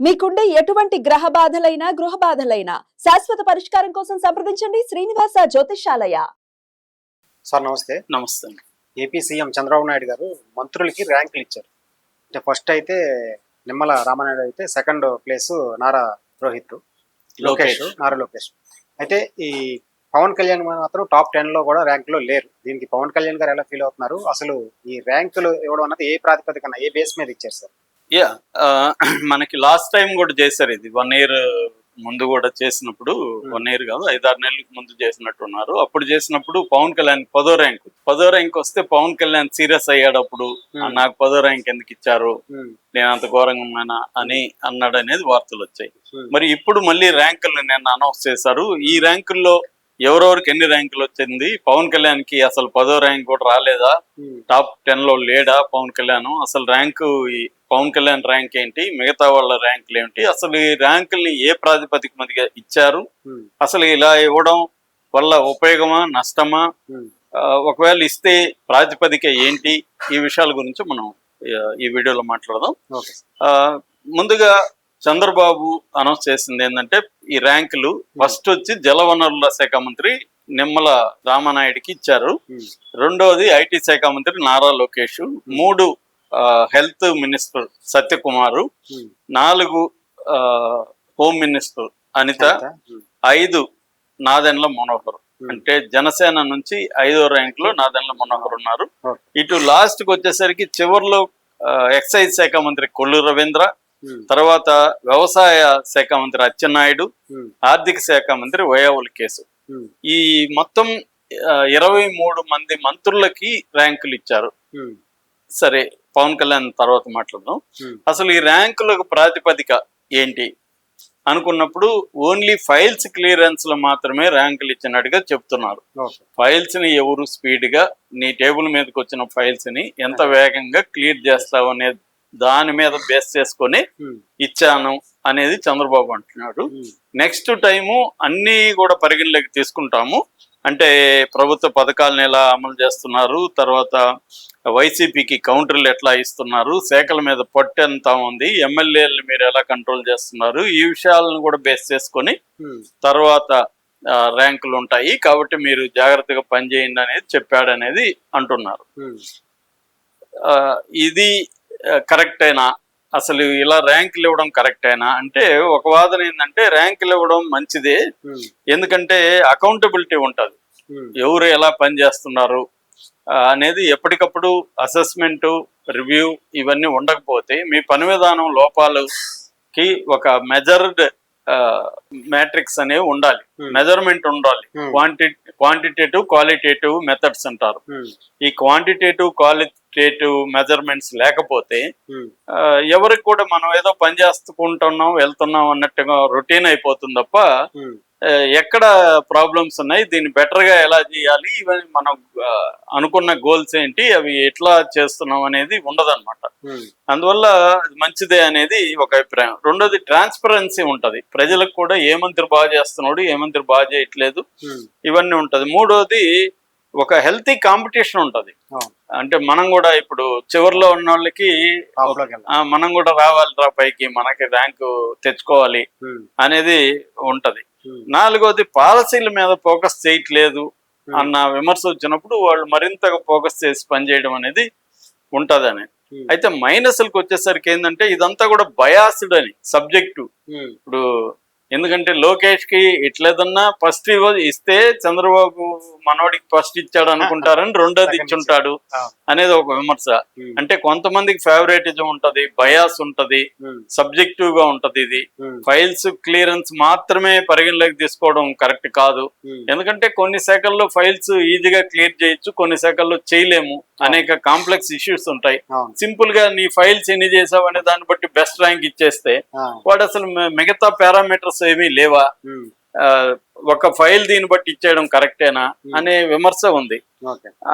మీకుండే ఎటువంటి గ్రహ బాధలైనా గృహ బాధలైనా శాశ్వత పరిష్కారం కోసం సంప్రదించండి శ్రీనివాస జ్యోతిషాలయ సార్ నమస్తే. నమస్తే అండి. ఏపీ సీఎం చంద్రబాబు నాయుడు గారు మంత్రులకి ర్యాంకులు ఇచ్చారు. అంటే ఫస్ట్ అయితే నిమ్మల రామానాయుడు అయితే సెకండ్ ప్లేస్ నారా రోహిత్ లోకేష్. నారా లోకేష్. అయితే ఈ పవన్ కళ్యాణ్ మాత్రం టాప్ టెన్లో కూడా ర్యాంకులో లేరు. దీనికి పవన్ కళ్యాణ్ గారు ఎలా ఫీల్ అవుతున్నారు? అసలు ఈ ర్యాంకులు ఇవ్వడం అన్నది ఏ ప్రాతిపదికన ఏ బేస్ మీద ఇచ్చారు సార్? యా మనకి లాస్ట్ టైం కూడా చేశారు ఇది. వన్ ఇయర్ ముందు కూడా చేసినప్పుడు వన్ ఇయర్ కాదు ఐదారు నెలలకు ముందు చేసినట్టున్నారు. అప్పుడు చేసినప్పుడు పవన్ కళ్యాణ్ పదో ర్యాంక్ పదో ర్యాంక్ వస్తే పవన్ కళ్యాణ్ సీరియస్ అయ్యాడు అప్పుడు. Hmm. "ఆ, నాకు పదో ర్యాంక్ ఎందుకు ఇచ్చారు? ఉమ్, నేను అంత ఘోరంగా ఉన్నానా? అని అన్నాడు అనేది వార్తలు వచ్చాయి. మరి ఇప్పుడు మళ్ళీ ర్యాంకులు నిన్న అనౌన్స్ చేశారు. ఈ ర్యాంకుల్లో ఎవరెవరికి ఎన్ని ర్యాంకులు వచ్చింది? పవన్ కళ్యాణ్కి అసలు పదో ర్యాంక్ కూడా రాలేదా? టాప్ టెన్లో లేడా పవన్ కళ్యాణ్? అసలు ర్యాంకు పవన్ కళ్యాణ్ ర్యాంక్ ఏంటి? మిగతా వాళ్ళ ర్యాంకులు ఏంటి అసలు ఈ ర్యాంకుల్ని ఏ ప్రాతిపదిక మీదగా ఇచ్చారు? అసలు ఇలా ఇవ్వడం వల్ల ఉపయోగమా? నష్టమా? ఒకవేళ ఇస్తే ప్రాతిపదిక ఏంటి? ఈ విషయాల గురించి మనం ఈ వీడియోలో మాట్లాడదాం. ముందుగా చంద్రబాబు అనౌన్స్ చేసింది ఏంటంటే ఈ ర్యాంకులు ఫస్ట్ వచ్చి జలవనరుల శాఖ మంత్రి నిమ్మల రామానాయుడికి ఇచ్చారు. రెండోది ఐటీ శాఖ మంత్రి నారా లోకేష్. మూడు హెల్త్ మినిస్టర్ సత్యకుమారు నాలుగు హోమ్ మినిస్టర్ అనిత ఐదు నాదెండ్ల మనోహర్. అంటే జనసేన నుంచి ఐదో ర్యాంక్లో నాదెండ్ల మనోహర్ ఉన్నారు. ఇటు లాస్ట్కి వచ్చేసరికి చివరిలో ఎక్సైజ్ శాఖ మంత్రి కొల్లు రవీంద్ర తర్వాత వ్యవసాయ శాఖ మంత్రి అచ్చెన్నాయుడు ఆర్థిక శాఖ మంత్రి వయావుల కేసు ఈ మొత్తం ఇరవై మూడు మంది మంత్రులకి ర్యాంకులు ఇచ్చారు. సరే పవన్ కళ్యాణ్ తర్వాత మాట్లాడదాం. అసలు ఈ ర్యాంకులకు ప్రాతిపదిక ఏంటి? అనుకున్నప్పుడు ఓన్లీ ఫైల్స్ క్లియరెన్స్లో మాత్రమే ర్యాంకులు ఇచ్చినట్టుగా చెప్తున్నారు. ఫైల్స్ని ఎవరు స్పీడ్గా నీ టేబుల్ మీదకి వచ్చిన ఫైల్స్ని ఎంత వేగంగా క్లియర్ చేస్తావు అనే దాని మీద బేస్ చేసుకొని ఇచ్చాను అనేది చంద్రబాబు అంటున్నాడు. నెక్స్ట్ టైము అన్నీ కూడా పరిగణలోకి తీసుకుంటాము. అంటే ప్రభుత్వ పథకాలను ఎలా అమలు చేస్తున్నారు తర్వాత వైసీపీకి కౌంటర్లు ఎట్లా ఇస్తున్నారు శాఖల మీద పట్టు ఎంత ఉంది ఎమ్మెల్యేలు మీరు ఎలా కంట్రోల్ చేస్తున్నారు ఈ విషయాలను కూడా బేస్ చేసుకొని తర్వాత ర్యాంకులు ఉంటాయి. కాబట్టి మీరు జాగ్రత్తగా పనిచేయండి అనేది చెప్పాడు అనేది అంటున్నారు. ఇది కరెక్టేనా అసలు ఇలా ర్యాంకులు ఇవ్వడం కరెక్టేనా అంటే ఒక వాదన ఏంటంటే ర్యాంకులు ఇవ్వడం మంచిదే ఎందుకంటే అకౌంటబిలిటీ ఉంటుంది. ఎవరు ఎలా పనిచేస్తున్నారు అనేది ఎప్పటికప్పుడు అసెస్మెంట్ రివ్యూ ఇవన్నీ ఉండకపోతే మీ పని విధానం లోపాలకి ఒక మెజర్డ్ మ్యాట్రిక్స్ అనేవి ఉండాలి. మెజర్మెంట్ ఉండాలి. క్వాంటి క్వాంటిటేటివ్ క్వాలిటేటివ్ మెథడ్స్ అంటారు. ఈ క్వాంటిటేటివ్ క్వాలిటేటివ్ మెజర్మెంట్స్ లేకపోతే ఎవరికి కూడా మనం ఏదో పని చేసుకుంటున్నాం వెళ్తున్నాం అన్నట్టుగా రొటీన్ అయిపోతుంది తప్ప ఎక్కడ ప్రాబ్లమ్స్ ఉన్నాయి దీన్ని better గా ఎలా చేయాలి ఇవన్నీ మనం అనుకున్న గోల్స్ ఏంటి అవి ఎట్లా చేస్తున్నాం అనేది ఉండదన్నమాట. అందువల్ల అది మంచిదే అనేది ఒక అభిప్రాయం. రెండోది ట్రాన్స్పరెన్సీ ఉంటది. ప్రజలకు కూడా ఏ మంత్రి బాగా చేస్తున్నాడు ఏ మంత్రి బాగా చేయట్లేదు ఇవన్నీ ఉంటది. మూడోది ఒక హెల్తీ కాంపిటీషన్ ఉంటది. అంటే మనం కూడా ఇప్పుడు చివరిలో ఉన్న వాళ్ళకి మనం కూడా రావాలిరా పైకి మనకి ర్యాంకు తెచ్చుకోవాలి ఉమ్, అనేది ఉంటది. ఉమ్, నాలుగోది పాలసీల మీద ఫోకస్ చేయట్లేదు ఉమ్, అన్న విమర్శ వచ్చినప్పుడు వాళ్ళు మరింతగా ఫోకస్ చేసి పనిచేయడం అనేది ఉంటదని. అయితే మైనస్లకు వచ్చేసరికి ఏంటంటే ఇదంతా కూడా బయాస్డ్ అని సబ్జెక్టు. ఇప్పుడు ఎందుకంటే లోకేష్కి ఇట్లేదన్నా ఫస్ట్ ఇస్తే చంద్రబాబు మనోడికి ఫస్ట్ ఇచ్చాడు అనుకుంటారని రెండోది ఇచ్చుంటాడు. అనేది ఒక విమర్శ. ఉమ్, అంటే కొంతమందికి ఫేవరెటిజం ఉంటది బయాస్ ఉంటది సబ్జెక్టివ్గా ఉంటది ఇది. ఫైల్స్ క్లియరెన్స్ మాత్రమే పరిగణలోకి తీసుకోవడం కరెక్ట్ కాదు. ఎందుకంటే కొన్ని శాఖల్లో ఫైల్స్ ఈజీగా క్లియర్ చేయొచ్చు కొన్ని శాఖల్లో చేయలేము. అనేక కాంప్లెక్స్ ఇష్యూస్ ఉంటాయి. సింపుల్గా నీ ఫైల్స్ ఎన్ని చేసావు అనే దాన్ని బట్టి బెస్ట్ ర్యాంక్ ఇచ్చేస్తే వాడు అసలు మిగతా పారామీటర్స్ ఏమీ లేవా? ఒక ఫైల్ దీన్ని బట్టి ఇచ్చేయడం కరెక్టేనా అనే విమర్శ ఉంది.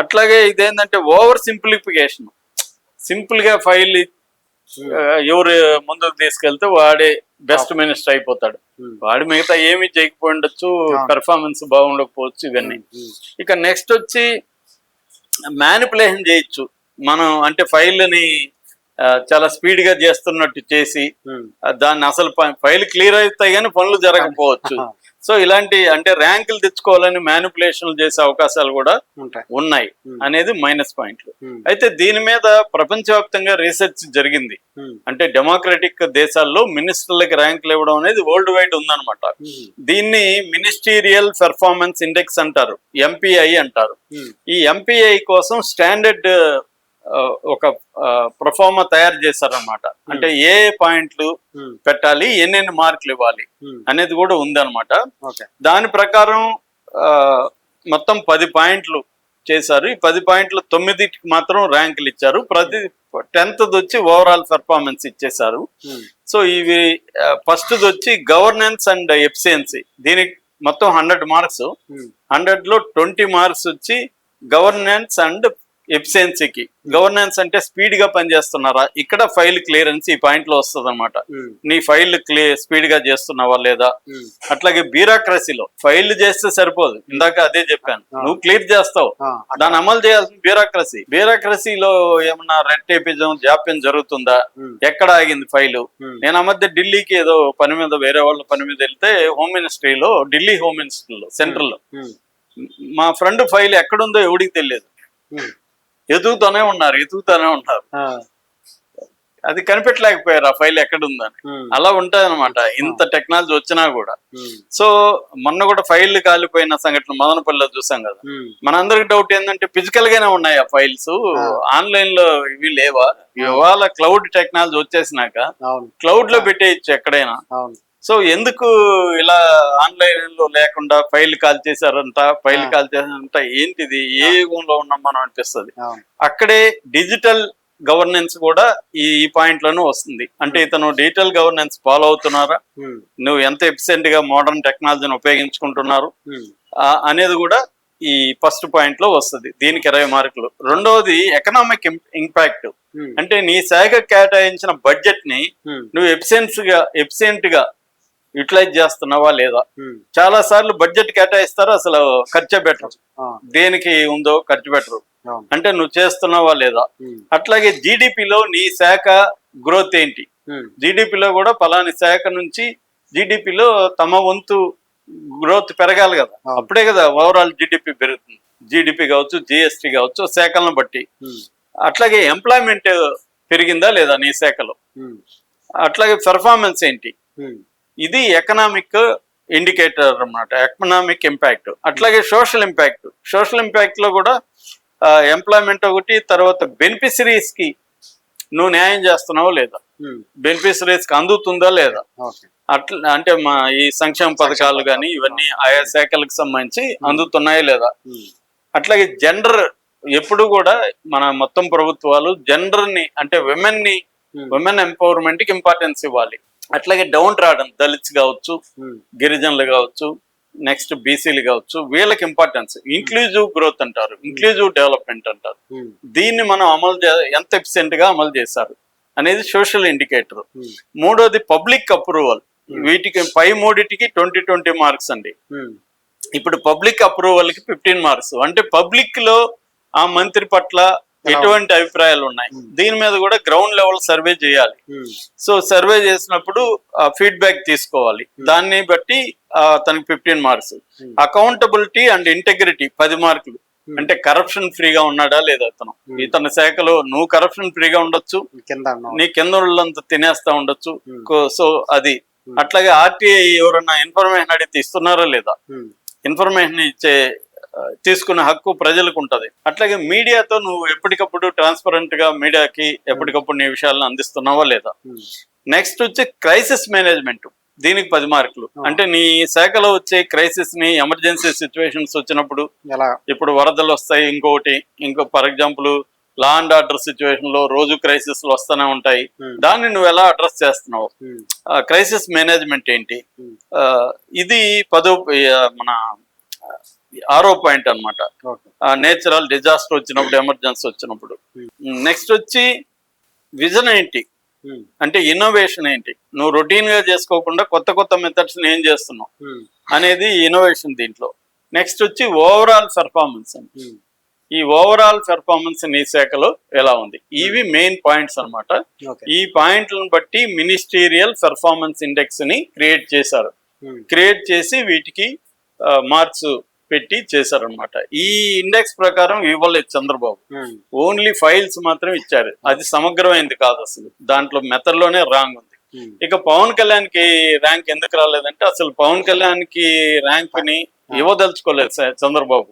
అట్లాగే ఇదేంటంటే ఓవర్ సింప్లిఫికేషన్. సింపుల్గా ఫైల్ ఎవరు ముందుకు తీసుకెళ్తే వాడే బెస్ట్ మినిస్టర్ అయిపోతాడు. వాడు మిగతా ఏమి చేయకపోయి ఉండొచ్చు అవును. పెర్ఫార్మెన్స్ బాగుండకపోవచ్చు ఇవన్నీ. ఇక నెక్స్ట్ వచ్చి మ్యానిపులేషన్ చేయొచ్చు. మనం అంటే ఫైల్ని చాలా స్పీడ్గా చేస్తున్నట్టు చేసి. ఆ, దాన్ని అసలు ఫైల్ క్లియర్ అవుతాయి కానీ పనులు జరగకపోవచ్చు ఆహా. సో ఇలాంటి అంటే ర్యాంకులు తెచ్చుకోవాలని మ్యానిపులేషన్లు చేసే అవకాశాలు కూడా ఉన్నాయి ఉమ్. అనేది మైనస్ పాయింట్లు. అయితే దీని మీద ప్రపంచవ్యాప్తంగా రీసెర్చ్ జరిగింది. అంటే డెమోక్రటిక్ దేశాల్లో మినిస్టర్లకి ర్యాంకులు ఇవ్వడం అనేది వరల్డ్ వైడ్ ఉందన్నమాట. దీన్ని మినిస్టీరియల్ పెర్ఫార్మెన్స్ ఇండెక్స్ అంటారు ఎంపీఐ అంటారు. ఈ ఎంపీఐ కోసం స్టాండర్డ్ ఒక ప్రొఫార్మా తయారు చేశారన్నమాట. అంటే ఏ పాయింట్లు ఉమ్. పెట్టాలి ఎన్నెన్ని మార్కులు ఇవ్వాలి ఉమ్. అనేది కూడా ఉందన్నమాట. దాని ప్రకారం మొత్తం పది పాయింట్లు చేశారు. ఈ పది పాయింట్లు తొమ్మిదికి మాత్రం ర్యాంకులు ఇచ్చారు. ప్రతి టెన్త్ వచ్చి ఓవరాల్ పెర్ఫార్మెన్స్ ఇచ్చేశారు. సో ఇవి ఫస్ట్ వచ్చి గవర్నెన్స్ అండ్ ఎఫిషియన్సీ దీనికి మొత్తం హండ్రెడ్ మార్క్స్. హండ్రెడ్లో ట్వంటీ మార్క్స్ వచ్చి గవర్నెన్స్ అండ్ ఎఫిషియన్సీకి గవర్నెన్స్ అంటే స్పీడ్గా పనిచేస్తున్నారా ఇక్కడ ఫైల్ క్లియరెన్స్ ఈ పాయింట్లో వస్తుంది అనమాట. నీ ఫైల్ క్లియర్ స్పీడ్గా చేస్తున్నావా లేదా. అట్లాగే బ్యూరోక్రసీలో ఫైల్ చేస్తే సరిపోదు ఇందాక అదే చెప్పాను. నువ్వు క్లియర్ చేస్తావు దాన్ని అమలు చేయాల్సిన బ్యూరోక్రసీ బ్యూరోక్రసీలో ఏమన్నా రెడ్ టేపిజం జాప్యం జరుగుతుందా. ఎక్కడ ఆగింది ఫైలు. నేను ఆ మధ్య ఢిల్లీకి ఏదో పని మీద వేరే వాళ్ళ పని మీద వెళ్తే హోమ్ మినిస్ట్రీలో ఢిల్లీ హోమ్ మినిస్ట్రీలో సెంట్రల్. మా ఫ్రెండ్ ఫైల్ ఎక్కడుందో ఎవడికి తెలియదు. ఎదుగుతూనే ఉన్నారు ఎదుగుతూనే ఉన్నారు ఆ, అది కనిపెట్టలేకపోయారు ఆ ఫైల్ ఎక్కడుందని. అలా ఉంటదన్నమాట ఇంత టెక్నాలజీ వచ్చినా కూడా. సో మొన్న కూడా ఫైల్ కాలిపోయిన సంఘటన మదనపల్లిలో చూసాం కదా. మనందరికి డౌట్ ఏంటంటే ఫిజికల్ గానే ఉన్నాయి ఆ ఫైల్స్. ఆన్లైన్లో ఇవి లేవా? ఇవాళ క్లౌడ్ టెక్నాలజీ వచ్చేసినాక క్లౌడ్లో పెట్టేయచ్చు ఎక్కడైనా. సో ఎందుకు ఇలా ఆన్లైన్లో లేకుండా ఫైల్ కాల్ చేశారంట ఫైల్. కాల్ చేశారంట ఏంటిది? ఏ యుగంలో ఉన్నాం మనం అనిపిస్తుంది. అక్కడే డిజిటల్ గవర్నెన్స్ కూడా ఈ ఈ పాయింట్లోనే వస్తుంది. అంటే ఇతను డిజిటల్ గవర్నెన్స్ ఫాలో అవుతున్నారా. నువ్వు ఎంత ఎఫిషియెంట్గా మోడర్న్ టెక్నాలజీని ఉపయోగించుకుంటున్నారు? అనేది కూడా ఈ ఫస్ట్ పాయింట్లో వస్తుంది. దీనికి ఇరవై మార్కులు. రెండవది ఎకనామిక్ ఇంపాక్ట్. అంటే నీ శాఖ కేటాయించిన బడ్జెట్ని. నువ్వు ఎఫిషియన్స్గా ఎఫిషియెంట్గా యూటిలైజ్ చేస్తున్నావా లేదా. చాలా సార్లు బడ్జెట్ కేటాయిస్తారు అసలు ఖర్చు పెట్టరు దేనికి ఉందో ఖర్చు పెట్టరు అంటే నువ్వు చేస్తున్నావా లేదా. అట్లాగే జీడిపిలో నీ శాఖ గ్రోత్ ఏంటి. జీడిపిలో కూడా పలాని శాఖ నుంచి జీడిపిలో తమ వంతు గ్రోత్ పెరగాలి కదా. అప్పుడే కదా ఓవరాల్ జీడిపి పెరుగుతుంది జీడిపి కావచ్చు జిఎస్టి కావచ్చు శాఖలను బట్టి. అట్లాగే ఎంప్లాయ్మెంట్ పెరిగిందా లేదా నీ శాఖలో. అట్లాగే పెర్ఫార్మెన్స్ ఏంటి. ఇది ఎకనామిక్ ఇండికేటర్ అన్నమాట ఎకనామిక్ ఇంపాక్ట్ అట్లాగే సోషల్ ఇంపాక్ట్ సోషల్ ఇంపాక్ట్లో కూడా ఎంప్లాయ్మెంట్ ఒకటి తర్వాత బెనిఫిషరీస్కి నువ్వు న్యాయం చేస్తున్నావా లేదా? ఉమ్. బెనిఫిషరీస్కి అందుతుందా లేదా? అట్లా అంటే మా ఈ సంక్షేమ పథకాలు కానీ ఇవన్నీ ఆయా శాఖలకు సంబంధించి అందుతున్నాయా లేదా? ఉమ్. అట్లాగే జెండర్ ఎప్పుడు కూడా మన మొత్తం ప్రభుత్వాలు జెండర్ని అంటే విమెన్ని ఉమ్. విమెన్ ఎంపవర్మెంట్కి ఇంపార్టెన్స్ ఇవ్వాలి. అట్లాగే డౌన్ రావడం దళిత్స్ కావచ్చు ఉమ్. గిరిజనులు కావచ్చు నెక్స్ట్ బీసీలు కావచ్చు వీళ్ళకి ఇంపార్టెన్స్ ఇంక్లూజివ్ గ్రోత్ అంటారు ఇంక్లూజివ్ డెవలప్మెంట్ అంటారు ఉమ్. దీన్ని మనం అమలు చే- ఎంత ఎఫిషియెంట్గా అమలు చేశారు అనేది సోషల్ ఇండికేటర్. మూడోది పబ్లిక్ అప్రూవల్ వీటికి పై మూడిటికి ట్వంటీ ట్వంటీ మార్క్స్ అండి. ఇప్పుడు పబ్లిక్ అప్రూవల్కి ఫిఫ్టీన్ మార్క్స్ అంటే పబ్లిక్లో ఆ మంత్రి పట్ల ఎటువంటి అభిప్రాయాలు ఉన్నాయి. దీని మీద కూడా గ్రౌండ్ లెవెల్ సర్వే చేయాలి. సో సర్వే చేసినప్పుడు ఫీడ్బ్యాక్ తీసుకోవాలి. దాన్ని బట్టి తనకి fifteen marks. Accountability and integrity పది మార్కులు. అంటే కరప్షన్ ఫ్రీగా ఉన్నాడా లేదా అతను. ఇతని శాఖలో నువ్వు కరప్షన్ ఫ్రీగా ఉండొచ్చు. నీ కింద వాళ్ళంతా తినేస్తా ఉండొచ్చు. సో అది. అట్లాగే ఆర్టీఐ ఎవరన్నా ఇన్ఫర్మేషన్ అడిగితే ఇస్తున్నారా లేదా. ఇన్ఫర్మేషన్ ఇచ్చే తీసుకునే హక్కు ప్రజలకు ఉంటది అట్లాగే మీడియాతో నువ్వు ఎప్పటికప్పుడు ట్రాన్స్పరెంట్గా మీడియాకి ఎప్పటికప్పుడు నీ విషయాలను అందిస్తున్నావా లేదా. నెక్స్ట్ వచ్చి క్రైసిస్ మేనేజ్మెంట్ దీనికి పది మార్కులు. అంటే నీ శాఖలో వచ్చే క్రైసిస్ని ఎమర్జెన్సీ సిచ్యువేషన్స్ వచ్చినప్పుడు ఇప్పుడు వరదలు వస్తాయి ఇంకోటి. ఇంకో for example law and order సిచ్యువేషన్లో రోజు క్రైసిస్ వస్తూనే ఉంటాయి. ఉమ్. దాన్ని నువ్వు ఎలా అడ్రస్ చేస్తున్నావు. క్రైసిస్ మేనేజ్మెంట్ ఏంటి? ఇది పదో మన ఆరో పాయింట్ అనమాట నేచురల్ డిజాస్టర్ వచ్చినప్పుడు ఎమర్జెన్సీ వచ్చినప్పుడు. నెక్స్ట్ వచ్చి విజన్ ఏంటి? ఉమ్. అంటే ఇన్నోవేషన్ ఏంటి? నువ్వు రొటీన్గా చేసుకోకుండా కొత్త కొత్త మెథడ్స్ ఏం చేస్తున్నావు. అనేది ఇన్నోవేషన్ దీంట్లో. నెక్స్ట్ వచ్చి ఓవరాల్ పెర్ఫార్మెన్స్ అండి. ఈ ఓవరాల్ పెర్ఫార్మెన్స్ నీ శాఖలో ఎలా ఉంది? ఇవి మెయిన్ పాయింట్స్ అన్నమాట. ఓకే. ఈ పాయింట్లను బట్టి మినిస్టీరియల్ పెర్ఫార్మెన్స్ ఇండెక్స్ని క్రియేట్ చేశారు. క్రియేట్ చేసి వీటికి మార్క్స్ పెట్టి చేశారనమాట ఈ ఇండెక్స్ ప్రకారం ఇవ్వలేదు చంద్రబాబు. ఓన్లీ ఫైల్స్ మాత్రం ఇచ్చారు. అది సమగ్రమైంది కాదు అసలు. దాంట్లో మెథడ్లోనే రాంగ్ ఉంది. ఉమ్, ఇక పవన్ కళ్యాణ్కి ర్యాంక్ ఎందుకు రాలేదంటే అసలు పవన్ కళ్యాణ్కి ర్యాంక్ని ఇవ్వదలుచుకోలేదు స- చంద్రబాబు.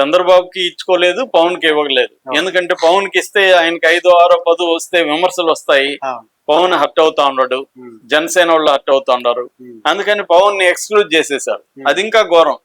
చంద్రబాబుకి ఇచ్చుకోలేదు పవన్కి ఇవ్వలేదు ఎందుకంటే పవన్కి ఇస్తే ఆయనకి ఐదో ఆరో పదో వస్తే విమర్శలు వస్తాయి. పవన్ హర్ట్ అవుతా ఉన్నాడు జనసేన వాళ్ళు హర్ట్ అవుతా ఉన్నారు అందుకని పవన్ని ఎక్స్క్లూడ్ చేసేశారు. Hmm. అది ఇంకా ఘోరం.